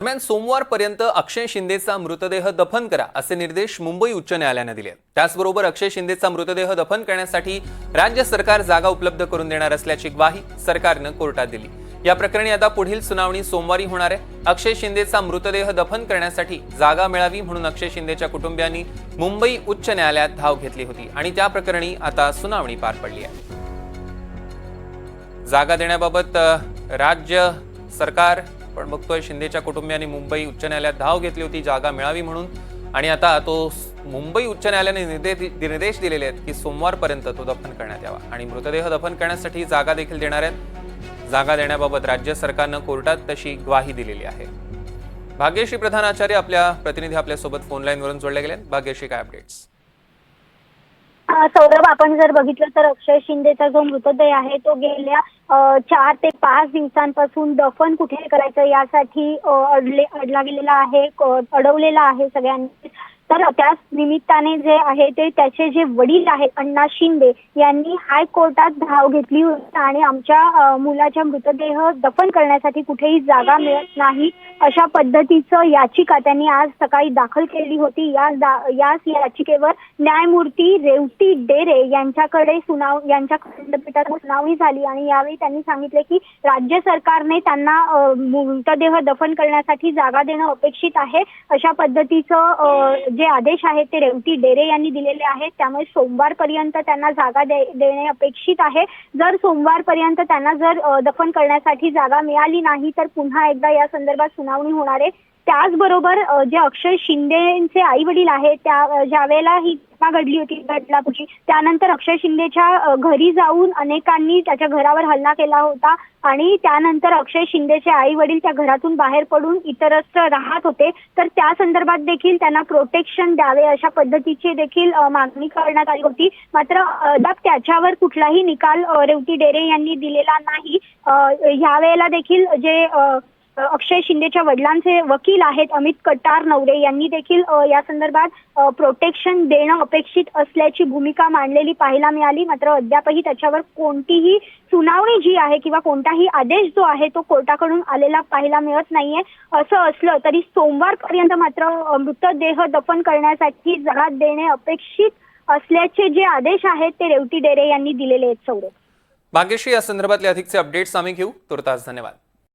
दरम्यान सोमवारपर्यंत अक्षय शिंदेचा मृतदेह दफन करा असे निर्देश मुंबई उच्च न्यायालयानं दिले त्याचबरोबर अक्षय शिंदेचा मृतदेह दफन करण्यासाठी राज्य सरकार जागा उपलब्ध करून देणार असल्याची ग्वाही सरकारनं कोर्टात दिली. या प्रकरणी आता पुढील सुनावणी सोमवारी होणार आहे. अक्षय शिंदेचा मृतदेह दफन करण्यासाठी जागा मिळावी म्हणून अक्षय शिंदेच्या कुटुंबियांनी मुंबई उच्च न्यायालयात धाव घेतली होती आणि त्या प्रकरणी आता सुनावणी पार पडली आहे. जागा देण्याबाबत राज्य सरकार पण बघतोय शिंदेच्या कुटुंबियांनी मुंबई उच्च न्यायालयात धाव घेतली होती जागा मिळावी म्हणून. आणि आता तो मुंबई उच्च न्यायालयाने निर्देश दिलेले आहेत की सोमवारपर्यंत तो दफन करण्यात यावा. आणि मृतदेह दफन करण्यासाठी जागा देखील देणार आहेत. जागा देण्याबाबत राज्य सरकारनं कोर्टात तशी ग्वाही दिलेली आहे. भाग्यश्री प्रधान आचार्य आपल्या प्रतिनिधी आपल्यासोबत फोनलाईनवरून जोडले गेले भाग्यश्री काय अपडेट्स सौरभ आपण जर बघितलं तर अक्षय शिंदेचा जो मृतदेह आहे तो गेल्या चार ते पाच दिवसांपासून दफन कुठे करायचं यासाठी अडले अडला गेलेला आहे अडवलेला आहे सगळ्यांनी. तर त्याच निमित्ताने जे आहे ते त्याचे जे वडील आहेत अण्णा शिंदे यांनी हायकोर्टात धाव घेतली होती आणि आमच्या मुलाच्या मृतदेह दफन करण्यासाठी कुठेही जागा मिळत नाही अशा पद्धतीचं याचिका त्यांनी आज सकाळी दाखल केली होती. या याच याचिकेवर न्यायमूर्ती रेवती डेरे यांच्याकडे सुनाव यांच्या खंडपीठात सुनावणी झाली आणि यावेळी त्यांनी सांगितले की राज्य सरकारने त्यांना मृतदेह दफन करण्यासाठी जागा देणं अपेक्षित आहे. अशा पद्धतीचं जे आदेश आहेत ते रेवती डेरे यांनी दिलेले आहेत. त्यामुळे सोमवारपर्यंत त्यांना जागा दे देणे अपेक्षित आहे. जर सोमवारपर्यंत त्यांना जर दफन करण्यासाठी जागा मिळाली नाही तर पुन्हा एकदा या संदर्भात सुनावणी होणार आहे. त्याचबरोबर जे अक्षय शिंदेचे आई वडील आहेत त्या ज्या ज्यावेळेला ही घटना घडली होती घटनापूर्वी त्यानंतर अक्षय शिंदेच्या घरी जाऊन अनेकांनी त्याच्या घरावर हल्ला केला होता आणि त्यानंतर अक्षय शिंदेचे आई वडील त्या घरातून बाहेर पडून इतरत्र राहत होते. तर त्या संदर्भात देखील त्यांना प्रोटेक्शन द्यावे अशा पद्धतीची देखील मागणी करण्यात आली होती. मात्र अद्याप त्याच्यावर कुठलाही निकाल रेवती डेरे यांनी दिलेला नाही. यावेळेला देखील जे अक्षय शिंदेच्या वडिलांचे वकील आहेत अमित कट्टार नवरे. यांनी देखील या संदर्भात प्रोटेक्शन देणं अपेक्षित असल्याची भूमिका मांडलेली पाहायला मिळाली. मात्र अद्यापही त्याच्यावर कोणतीही सुनावणी जी आहे किंवा कोणताही आदेश जो आहे तो कोर्टाकडून आलेला पाहायला मिळत नाहीये. असं असलं तरी सोमवारपर्यंत मात्र मृतदेह दफन करण्यासाठी जगात देणे अपेक्षित असल्याचे जे आदेश आहेत ते रेवती डेरे यांनी दिलेले आहेत सौरभ. भाग्यश्री या संदर्भातले अधिकचे अपडेट्स आम्ही घेऊ. तुर्तास धन्यवाद.